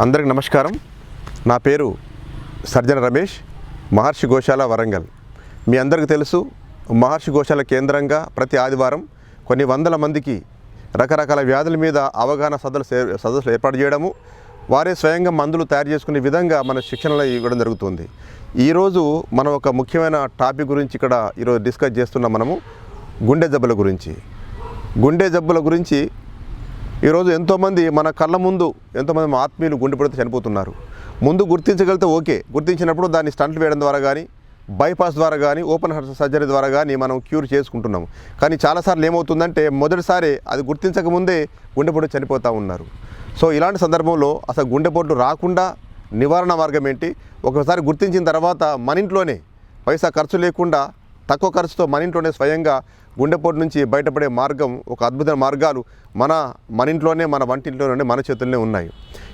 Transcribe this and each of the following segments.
అందరికి నమస్కారం. నా పేరు సర్జన రమేష్ మహర్షి గోశాల వరంగల్. మీ అందరికీ తెలుసు మహర్షి గోశాల కేంద్రంగా ప్రతి ఆదివారం కొన్ని వందల మందికి రకరకాల వ్యాధుల మీద అవగాహన సదస్సు సదస్సులు ఏర్పాటు చేయడము వారే స్వయంగా మందులు తయారు చేసుకునే విధంగా మన శిక్షణలో ఇవ్వడం జరుగుతుంది. ఈరోజు మనం ఒక ముఖ్యమైన టాపిక్ గురించి ఇక్కడ ఈరోజు డిస్కస్ చేస్తున్నాం మనము గుండె జబ్బుల గురించి. గుండె జబ్బుల గురించి ఈరోజు ఎంతోమంది మన కళ్ళ ముందు ఎంతోమంది ఆత్మీయులు గుండెపడితే చనిపోతున్నారు. ముందు గుర్తించగలిగితే ఓకే. గుర్తించినప్పుడు దాన్ని స్టంట్ వేయడం ద్వారా కానీ బైపాస్ ద్వారా కానీ ఓపెన్ హార్ట్ సర్జరీ ద్వారా కానీ మనం క్యూర్ చేసుకుంటున్నాము. కానీ చాలాసార్లు ఏమవుతుందంటే మొదటిసారి అది గుర్తించకముందే గుండెపోటు చనిపోతూ ఉన్నారు. సో ఇలాంటి సందర్భంలో అసలు గుండెపోటు రాకుండా నివారణ మార్గం ఏంటి? ఒకసారి గుర్తించిన తర్వాత మన ఇంట్లోనే పైసా ఖర్చు లేకుండా తక్కువ ఖర్చుతో మన ఇంట్లోనే స్వయంగా గుండెపోటు నుంచి బయటపడే మార్గం ఒక అద్భుతమైన మార్గాలు మన మన ఇంట్లోనే మన వంటింట్లోనే మన చేతుల్లోనే ఉన్నాయి.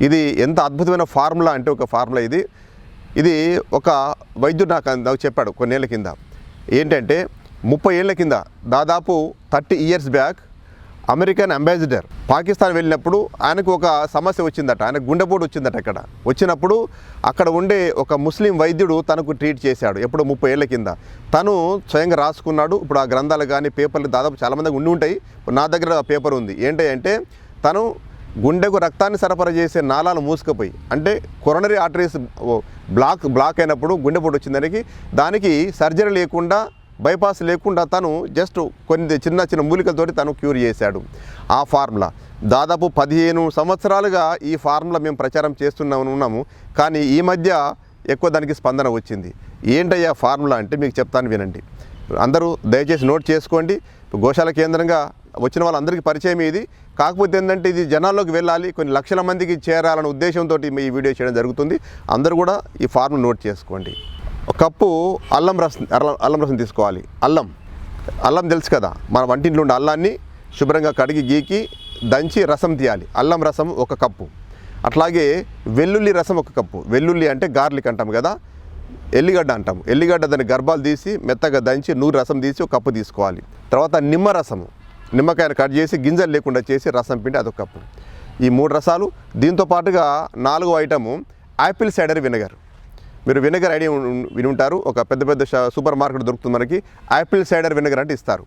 ఇది ఎంత అద్భుతమైన ఫార్ములా అంటే ఒక ఫార్ములా ఇది. ఇది ఒక వైద్యుడు నాకు నాకు చెప్పాడు కొన్నేళ్ళ కింద. ఏంటంటే ముప్పై ఏళ్ళ కింద దాదాపు thirty years back American ambassador Pakistan వెళ్ళినప్పుడు ఆయనకు ఒక సమస్య వచ్చిందట ఆయన గుండెపోటు వచ్చిందట అక్కడ. వచ్చినప్పుడు అక్కడ ఉండే ఒక ముస్లిం వైద్యుడు తనకు ట్రీట్ చేశాడు ఎప్పుడు ముప్పై ఏళ్ళ కింద. తను స్వయంగా రాసుకున్నాడు ఇప్పుడు ఆ గ్రంథాలు కానీ పేపర్లు దాదాపు చాలామంది ఉండి ఉంటాయి. నా దగ్గర పేపర్ ఉంది. ఏంటి అంటే తను గుండెకు రక్తాన్ని సరఫరా చేసే నాళాలు మూసుకుపోయి అంటే కొరనరీ ఆర్టరీస్ బ్లాక్ బ్లాక్ అయినప్పుడు గుండెపోటు వచ్చిందానికి దానికి. సర్జరీ లేకుండా బైపాస్ లేకుండా తను జస్ట్ కొన్ని చిన్న చిన్న మూలికలతోటి తను క్యూర్ చేశాడు. ఆ ఫార్ములా. దాదాపు పదిహేను సంవత్సరాలుగా ఈ ఫార్ములా మేము ప్రచారం చేస్తున్నాము ఉన్నాము. కానీ ఈ మధ్య ఎక్కువ దానికి స్పందన వచ్చింది. ఏంటయ్యా ఫార్ములా అంటే మీకు చెప్తాను వినండి. అందరూ దయచేసి నోట్ చేసుకోండి. గోశాల కేంద్రంగా వచ్చిన వాళ్ళందరికీ పరిచయం ఇది. కాకపోతే ఏంటంటే ఇది జనాల్లోకి వెళ్ళాలి కొన్ని లక్షల మందికి చేరాలనే ఉద్దేశంతో ఈ వీడియో చేయడం జరుగుతుంది. అందరూ కూడా ఈ ఫార్మ్ నోట్ చేసుకోండి. కప్పు అల్లం రసం అల్లం అల్లం రసం తీసుకోవాలి. అల్లం. అల్లం తెలుసు కదా మన వంటింట్లో ఉండే అల్లాన్ని శుభ్రంగా కడిగి గీకి దంచి రసం తీయాలి. అల్లం రసం ఒక కప్పు. అట్లాగే వెల్లుల్లి రసం ఒక కప్పు. వెల్లుల్లి అంటే గార్లిక్ అంటాం కదా ఎల్లిగడ్డ అంటాం. ఎల్లిగడ్డ దాని గర్భాలు తీసి మెత్తగా దంచి నూరు రసం తీసి ఒక కప్పు తీసుకోవాలి. తర్వాత నిమ్మ రసము. నిమ్మకాయను కట్ చేసి గింజలు లేకుండా చేసి రసం పిండి అదొక కప్పు. ఈ మూడు రసాలు దీంతో పాటుగా నాలుగో ఐటము యాపిల్ సైడర్ వినగర్. మీరు వినగర్ ఐడియా విని ఉంటారు ఒక పెద్ద పెద్ద షా- సూపర్ మార్కెట్ దొరుకుతుంది మనకి. యాపిల్ సైడర్ వినగర్ అంటే ఇస్తారు.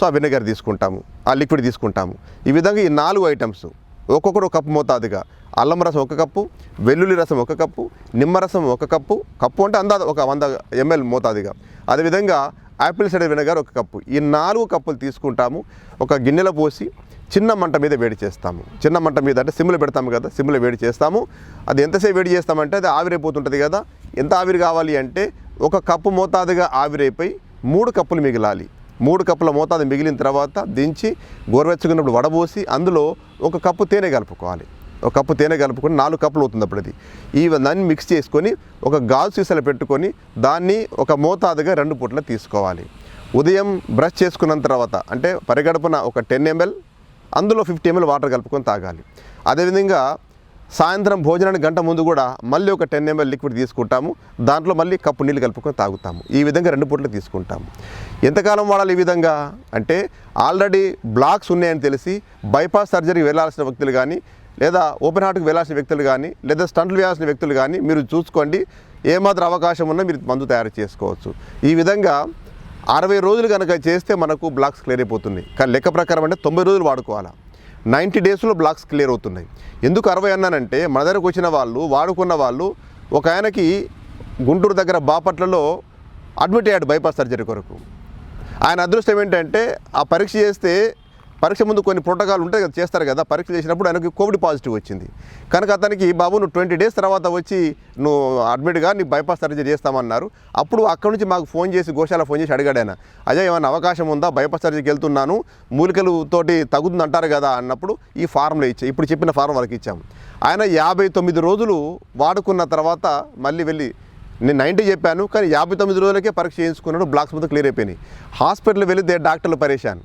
సో ఆ వినగర్ తీసుకుంటాము. ఆ లిక్విడ్ తీసుకుంటాము. ఈ విధంగా ఈ నాలుగు ఐటమ్స్ ఒక్కొక్కరు ఒక కప్పు మోతాదుగా. అల్లం రసం ఒక కప్పు వెల్లుల్లి రసం ఒక కప్పు నిమ్మరసం ఒక కప్పు. కప్పు అంటే అందాదు ఒక వంద ఎంఎల్ మోతాదుగా. అదేవిధంగా యాపిల్ సైడర్ వినగర్ ఒక కప్పు. ఈ నాలుగు కప్పులు తీసుకుంటాము. ఒక గిన్నెలో పోసి చిన్న మంట మీద వేడి చేస్తాము. చిన్న మంట మీద అంటే సిమ్లో పెడతాము కదా సిమ్లో వేడి చేస్తాము. అది ఎంతసేపు వేడి చేస్తామంటే అది ఆవిరైపోతుంటుంది కదా. ఎంత ఆవిరి కావాలి అంటే ఒక కప్పు మోతాదుగా ఆవిరైపోయి మూడు కప్పులు మిగిలాలి. మూడు కప్పుల మోతాదు మిగిలిన తర్వాత దించి గోరువెచ్చుకున్నప్పుడు వడబోసి అందులో ఒక కప్పు తేనె కలుపుకోవాలి. ఒక కప్పు తేనె కలుపుకొని నాలుగు కప్పులు అవుతుంది అప్పుడు అది ఈ దాన్ని మిక్స్ చేసుకొని ఒక గాజు సీసాలు పెట్టుకొని దాన్ని ఒక మోతాదుగా రెండు పూట్ల తీసుకోవాలి. ఉదయం బ్రష్ చేసుకున్న తర్వాత అంటే పరిగడుపున ఒక టెన్ ఎంఎల్ అందులో ఫిఫ్టీ ఎంఎల్ వాటర్ కలుపుకొని తాగాలి. అదేవిధంగా సాయంత్రం భోజనానికి గంట ముందు కూడా మళ్ళీ ఒక టెన్ ఎంఎల్ లిక్విడ్ తీసుకుంటాము. దాంట్లో మళ్ళీ కప్పు నీళ్ళు కలుపుకొని తాగుతాము. ఈ విధంగా రెండు పూటలు తీసుకుంటాము. ఎంతకాలం వాడాలి ఈ విధంగా? అంటే ఆల్రెడీ బ్లాక్స్ ఉన్నాయని తెలిసి బైపాస్ సర్జరీకి వెళ్ళాల్సిన వ్యక్తులు కానీ లేదా ఓపెన్ హార్ట్కి వెళ్ళాల్సిన వ్యక్తులు కానీ లేదా స్టంట్లు వేయాల్సిన వ్యక్తులు కానీ మీరు చూసుకోండి. ఏమాత్రం అవకాశం ఉన్నా మీరు మందు తయారు చేసుకోవచ్చు. ఈ విధంగా అరవై రోజులు కనుక చేస్తే మనకు బ్లాక్స్ క్లియర్ అయిపోతుంది. కానీ లెక్క ప్రకారం అంటే తొంభై రోజులు వాడుకోవాలా? నైంటీ డేస్లో బ్లాక్స్ క్లియర్ అవుతున్నాయి. ఎందుకు అరవై అన్నానంటే మన దగ్గరకు వచ్చిన వాళ్ళు వాడుకున్న వాళ్ళు ఒక ఆయనకి గుంటూరు దగ్గర బాపట్లలో అడ్మిట్ అయ్యాడు బైపాస్ సర్జరీ కొరకు. ఆయన అదృష్టం ఏంటంటే ఆ పరీక్ష చేస్తే పరీక్ష ముందు కొన్ని ప్రోటోకాల్ ఉంటాయి కదా చేస్తారు కదా పరీక్ష చేసినప్పుడు ఆయనకి కోవిడ్ పాజిటివ్ వచ్చింది. కనుక అతనికి బాబు నువ్వు ట్వంటీ డేస్ తర్వాత వచ్చి నువ్వు అడ్మిట్గా నీ బైపాస్ సర్జరీ చేస్తామన్నారు. అప్పుడు అక్కడ నుంచి మాకు ఫోన్ చేసి గోశాల ఫోన్ చేసి అడిగాడు ఆయన. అజయ్ ఏమైనా అవకాశం ఉందా? బైపాస్ సర్జరీకి వెళ్తున్నాను మూలికలు తోటి తగ్గుతుంది అంటారు కదా అన్నప్పుడు ఈ ఫార్ములా ఇచ్చా ఇప్పుడు చెప్పిన ఫార్మ్ వాళ్ళకి ఇచ్చాము ఆయన యాభై తొమ్మిది రోజులు వాడుకున్న తర్వాత మళ్ళీ వెళ్ళి నేను నైంటీ చెప్పాను కానీ యాభై తొమ్మిది రోజులకే పరీక్ష చేయించుకున్నాడు బ్లాక్స్ మొత్తం క్లియర్ అయిపోయినాయి. హాస్పిటల్ వెళితే డాక్టర్లు పరేషాన్.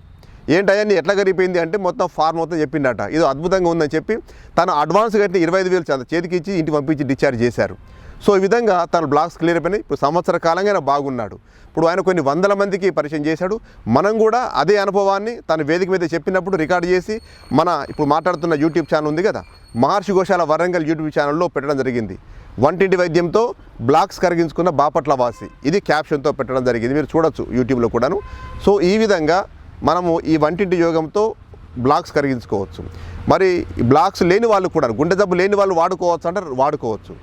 ఏంటయ్యా నీ ఎట్లా కరిగిపోయింది అంటే మొత్తం ఫార్మ్ మొత్తం చెప్పిండట. ఇది అద్భుతంగా ఉందని చెప్పి తను అడ్వాన్స్ కట్టిన ఇరవై ఐదు వేలు చేతికి ఇచ్చి ఇంటికి పంపించి డిశ్చార్జ్ చేశారు. సో ఈ విధంగా తన బ్లాక్స్ క్లియర్ అయిపోయినాయి. ఇప్పుడు సంవత్సర కాలంగా ఆయన బాగున్నాడు. ఇప్పుడు ఆయన కొన్ని వందల మందికి పరిచయం చేశాడు. మనం కూడా అదే అనుభవాన్ని తన వేదిక మీద చెప్పినప్పుడు రికార్డ్ చేసి మన ఇప్పుడు మాట్లాడుతున్న యూట్యూబ్ ఛానల్ ఉంది కదా మహర్షి గోశాల వరంగల్ యూట్యూబ్ ఛానల్లో పెట్టడం జరిగింది. వంటింటి వైద్యంతో బ్లాక్స్ కరిగించుకున్న బాపట్ల వాసి. ఇది క్యాప్షన్తో పెట్టడం జరిగింది. మీరు చూడొచ్చు యూట్యూబ్లో కూడాను. సో ఈ విధంగా మనము ఈ వంటింటి యోగంతో బ్లాక్స్ కరిగించుకోవచ్చు. మరి బ్లాక్స్ లేని వాళ్ళు కూడా గుండె జబ్బు లేని వాళ్ళు వాడుకోవచ్చు అంటే వాడుకోవచ్చు.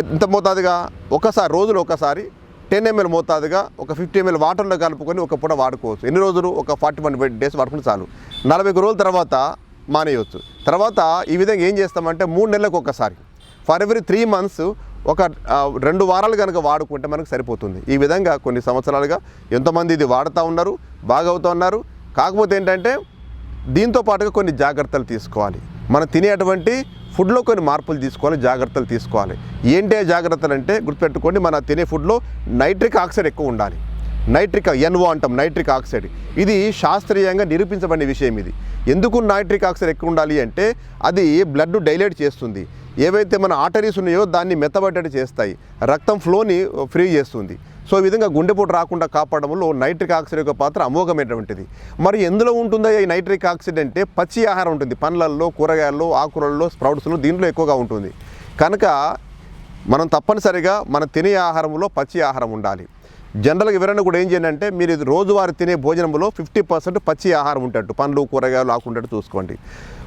ఎంత మోతాదుగా? ఒకసారి రోజులు ఒకసారి టెన్ ఎంఎల్ మోతాదుగా ఒక ఫిఫ్టీ ఎంఎల్ వాటర్లో కలుపుకొని ఒక పూట వాడుకోవచ్చు. ఎన్ని రోజులు? ఒక ఫార్టీ వన్ డేస్ వాడుకుంటే చాలు. నలభై ఒక రోజుల తర్వాత మానేయవచ్చు తర్వాత ఈ విధంగా ఏం చేస్తామంటే మూడు నెలలకు ఒకసారి. ఫర్ ఎవ్రీ త్రీ మంత్స్ ఒక రెండు వారాలు కనుక వాడుకుంటే మనకు సరిపోతుంది. ఈ విధంగా కొన్ని సంవత్సరాలుగా ఎంతోమంది ఇది వాడుతూ ఉన్నారు బాగవుతూ ఉన్నారు. కాకపోతే ఏంటంటే దీంతో పాటుగా కొన్ని జాగ్రత్తలు తీసుకోవాలి. మనం తినేటువంటి ఫుడ్లో కొన్ని మార్పులు తీసుకోవాలి జాగ్రత్తలు తీసుకోవాలి. ఏంటి జాగ్రత్తలు అంటే గుర్తుపెట్టుకోండి మన తినే ఫుడ్లో నైట్రిక్ ఆక్సైడ్ ఎక్కువ ఉండాలి. నైట్రిక్ ఎన్ఓ అంటాం నైట్రిక్ ఆక్సైడ్. ఇది శాస్త్రీయంగా నిరూపించబడిన విషయం ఇది. ఎందుకు నైట్రిక్ ఆక్సైడ్ ఎక్కువ ఉండాలి అంటే అది బ్లడ్ డైలేట్ చేస్తుంది. ఏవైతే మన ఆర్టరీస్ ఉన్నాయో దాన్ని మెత్తబడ్డట్టు చేస్తాయి. రక్తం ఫ్లోని ఫ్రీ చేస్తుంది. సో ఈ విధంగా గుండెపోటు రాకుండా కాపాడడంలో నైట్రిక్ ఆక్సైడ్ యొక్క పాత్ర అమోఘమైనటువంటిది. మరి ఎందులో ఉంటుందో ఈ నైట్రిక్ ఆక్సైడ్ అంటే పచ్చి ఆహారం ఉంటుంది. పండ్లల్లో కూరగాయల్లో ఆకుకూరల్లో స్ప్రౌట్స్లో దీంట్లో ఎక్కువగా ఉంటుంది. కనుక మనం తప్పనిసరిగా మనం తినే ఆహారంలో పచ్చి ఆహారం ఉండాలి. జనరల్గా వివరణ కూడా ఏం చేయండి అంటే మీరు రోజువారి తినే భోజనంలో ఫిఫ్టీ పర్సెంట్ పచ్చి ఆహారం ఉంటట్టు పండ్లు కూరగాయలు ఆకుంటట్టు చూసుకోండి.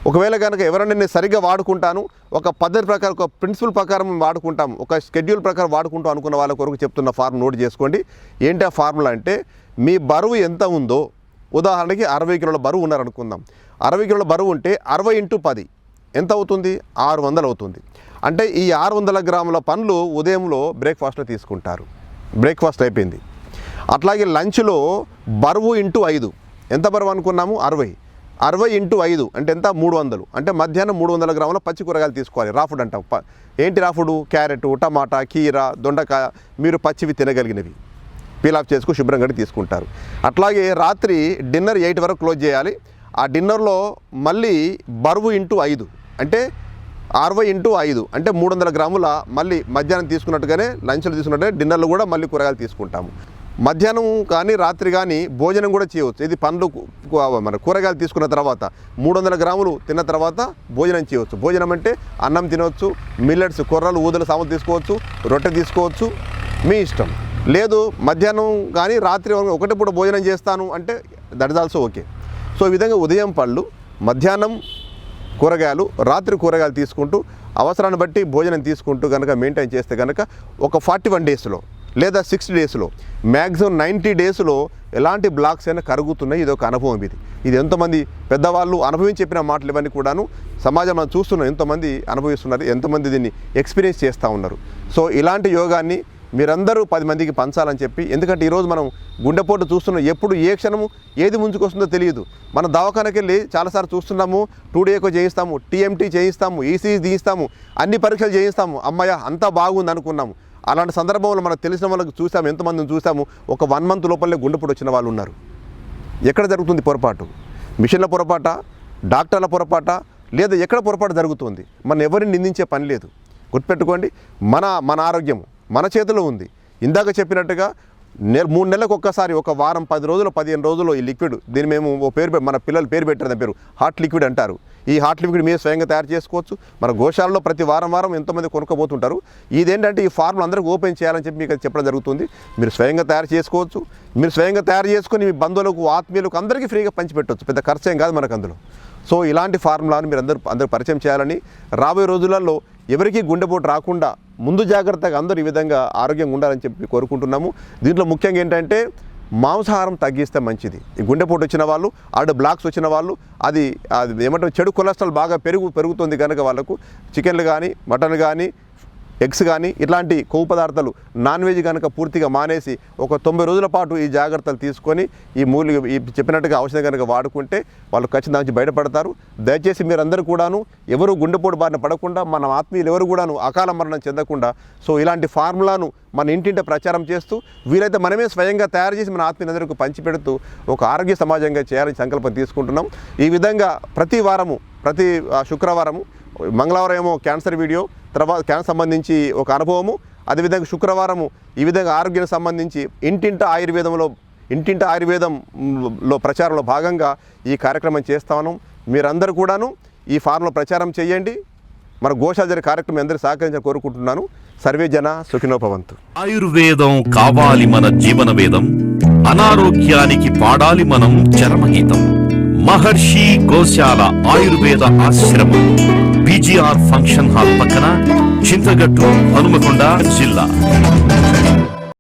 ఒకవేళ కనుక ఎవరైనా నేను సరిగ్గా వాడుకుంటాను ఒక పద్ధతి ప్రకారం ఒక ప్రిన్సిపల్ ప్రకారం వాడుకుంటాం ఒక షెడ్యూల్ ప్రకారం వాడుకుంటాం అనుకున్న వాళ్ళ కొరకు చెప్తున్న ఫార్మ్ నోట్ చేసుకోండి. ఏంటి ఆ ఫార్ములా అంటే మీ బరువు ఎంత ఉందో ఉదాహరణకి అరవై కిలోల బరువు ఉన్నారనుకుందాం. అరవై కిలోల బరువు ఉంటే అరవై ఇంటూ పది ఎంత అవుతుంది? ఆరు వందలు అవుతుంది. అంటే ఈ ఆరు వందల గ్రాముల పండ్లు ఉదయంలో బ్రేక్ఫాస్ట్లో తీసుకుంటారు. బ్రేక్ఫాస్ట్ అయిపోయింది. అట్లాగే లంచ్లో బరువు ఇంటూ ఐదు. ఎంత బరువు అనుకున్నాము? అరవై. అరవై ఇంటూ ఐదు అంటే ఎంత? మూడు వందలు. అంటే మధ్యాహ్నం మూడు వందల గ్రాముల పచ్చి కూరగాయలు తీసుకోవాలి. రాఫుడ్ అంటాం ఏంటి రాఫుడు క్యారెట్ టమాటా కీర దొండకాయ మీరు పచ్చివి తినగలిగినవి. పీలాఫ్ చేసుకు చేసుకుని శుభ్రంగా కడిగి తీసుకుంటారు. అట్లాగే రాత్రి డిన్నర్ ఎయిట్ వరకు క్లోజ్ చేయాలి. ఆ డిన్నర్లో మళ్ళీ బరువు ఇంటూ ఐదు. అంటే అరవై ఇంటూ ఐదు. అంటే మూడు వందల గ్రాముల మళ్ళీ మధ్యాహ్నం తీసుకున్నట్టుగానే లంచ్లో తీసుకున్నట్టుగానే డిన్నర్లో కూడా మళ్ళీ కూరగాయలు తీసుకుంటాము. మధ్యాహ్నం కానీ రాత్రి కానీ భోజనం కూడా చేయవచ్చు. ఇది పండ్లు మన కూరగాయలు తీసుకున్న తర్వాత మూడు వందల గ్రాములు తిన్న తర్వాత భోజనం చేయవచ్చు. భోజనం అంటే అన్నం తినవచ్చు మిల్లెట్స్ కొర్రలు ఊదల సామాన్లు తీసుకోవచ్చు రొట్టె తీసుకోవచ్చు మీ ఇష్టం. లేదు మధ్యాహ్నం కానీ రాత్రి ఒకటి పూట భోజనం చేస్తాను అంటే that is also okay so ఈ విధంగా ఉదయం పళ్ళు మధ్యాహ్నం కూరగాయలు రాత్రి కూరగాయలు తీసుకుంటూ అవసరాన్ని బట్టి భోజనం తీసుకుంటూ కనుక మెయింటైన్ చేస్తే కనుక ఒక ఫార్టీ వన్ డేస్లో లేదా సిక్స్టీ డేస్లో. మ్యాక్సిమం నైంటీ డేస్లో ఎలాంటి బ్లాక్స్ అయినా కరుగుతున్నాయి. ఇది ఒక అనుభవం ఇది. ఇది ఎంతమంది పెద్దవాళ్ళు అనుభవించి చెప్పిన మాటలు ఇవన్నీ కూడాను సమాజం మనం చూస్తున్నాం ఎంతమంది అనుభవిస్తున్నారు. ఎంతమంది దీన్ని ఎక్స్పీరియన్స్ చేస్తూ ఉన్నారు. సో ఇలాంటి యోగాన్ని మీరందరూ పది మందికి పంచాలని చెప్పి ఎందుకంటే ఈరోజు మనం గుండెపోటు చూస్తున్నాం. ఎప్పుడు ఏ క్షణము ఏది ముంచుకొస్తుందో తెలియదు. మన దవాఖానకి వెళ్ళి చాలాసార్లు చూస్తున్నాము. టూడేకో చేయిస్తాము. టీఎంటీ చేయిస్తాము. ఈసీజీ తీయిస్తాము. అన్ని పరీక్షలు చేయిస్తాము. అమ్మయ్య అంతా బాగుంది అనుకున్నాము అలాంటి సందర్భంలో మనకు తెలిసిన వాళ్ళకి చూసాము ఎంతమందిని చూసాము ఒక వన్ మంత్ లోపలే గుండెపోటు వచ్చిన వాళ్ళు ఉన్నారు. ఎక్కడ జరుగుతుంది పొరపాటు? మిషన్ల పొరపాట? డాక్టర్ల పొరపాట? లేదా ఎక్కడ పొరపాటు జరుగుతుంది? మన ఎవరిని నిందించే పని లేదు. గుర్తుపెట్టుకోండి మన మన ఆరోగ్యం మన చేతిలో ఉంది. ఇందాక చెప్పినట్టుగా నెల మూడు నెలలకు ఒక్కసారి ఒక వారం పది రోజులు పదిహేను రోజులు ఈ లిక్విడ్. దీన్ని మేము ఓ పేరు మన పిల్లలు పేరు పెట్టారు దాని పేరు. హాట్ లిక్విడ్ అంటారు. ఈ హాట్ లిక్విడ్ మీరు స్వయంగా తయారు చేసుకోవచ్చు. మన గోశాలలో ప్రతి వారం వారం ఎంతోమంది కొనుక్కోబోతుంటారు. ఇదేంటంటే ఈ ఫార్ములు అందరికీ ఓపెన్ చేయాలని చెప్పి మీకు అది చెప్పడం జరుగుతుంది. మీరు స్వయంగా తయారు చేసుకోవచ్చు. మీరు స్వయంగా తయారు చేసుకుని మీ బంధువులకు ఆత్మీయులకు అందరికీ ఫ్రీగా పంచిపెట్టవచ్చు పెద్ద ఖర్చు ఏం కాదు మనకు అందులో. సో ఇలాంటి ఫార్ములాను మీరు అందరూ అందరూ పరిచయం చేయాలని రాబోయే రోజులలో ఎవరికీ గుండెపోటు రాకుండా ముందు జాగ్రత్తగా అందరూ ఈ విధంగా ఆరోగ్యంగా ఉండాలని చెప్పి కోరుకుంటున్నాము. దీంట్లో ముఖ్యంగా ఏంటంటే మాంసాహారం తగ్గిస్తే మంచిది. ఈ గుండెపోటు వచ్చిన వాళ్ళు ఆడ బ్లాక్స్ వచ్చిన వాళ్ళు అది అది ఏమంటారు చెడు కొలెస్ట్రాల్ బాగా పెరుగు పెరుగుతుంది కనుక వాళ్ళకు చికెన్లు కానీ మటన్ కానీ ఎగ్స్ కానీ ఇట్లాంటి కొవ్వు పదార్థాలు నాన్ వెజ్ కనుక పూర్తిగా మానేసి ఒక తొంభై రోజుల పాటు ఈ జాగ్రత్తలు తీసుకొని ఈ మూలిక ఈ చెప్పినట్టుగా ఔషధం కనుక వాడుకుంటే వాళ్ళు ఖచ్చితంగా నుంచి బయటపడతారు. దయచేసి మీరందరూ కూడాను ఎవరు గుండెపోటు బారిన పడకుండా మన ఆత్మీయులు ఎవరు కూడాను అకాల మరణం చెందకుండా సో ఇలాంటి ఫార్ములాను మన ఇంటింట ప్రచారం చేస్తూ వీలైతే మనమే స్వయంగా తయారు చేసి మన ఆత్మీయులందరికీ పంచిపెడుతూ ఒక ఆరోగ్య సమాజంగా చేయాలని సంకల్పం తీసుకుంటున్నాం. ఈ విధంగా ప్రతి వారము ప్రతి ఆ, శుక్రవారము మంగళవారం ఏమో క్యాన్సర్ వీడియో తర్వాత క్యాన్సర్ సంబంధించి ఒక అనుభవము అదేవిధంగా శుక్రవారము ఈ విధంగా ఆరోగ్యానికి సంబంధించి ఇంటింట ఆయుర్వేదంలో ఇంటింట ఆయుర్వేదంలో ప్రచారంలో భాగంగా ఈ కార్యక్రమం చేస్తా ఉన్నాం మీరందరూ కూడాను ఈ ఫారంలో ప్రచారం చేయండి. మన గోషాజరి కార్యక్రమం అందరూ సహకరించాలని కోరుకుంటున్నాను. సర్వే జన సుఖినోపవంతు ఆయుర్వేదం కావాలి మన జీవన వేదం అనారోగ్యానికి పాడాలి మనం చరమగీతం. మహర్షి గోశాల ఆయుర్వేద ఆశ్రమం బీజీఆర్ ఫంక్షన్ హాల్ పక్కన చింతగట్టు హనుమకొండ జిల్లా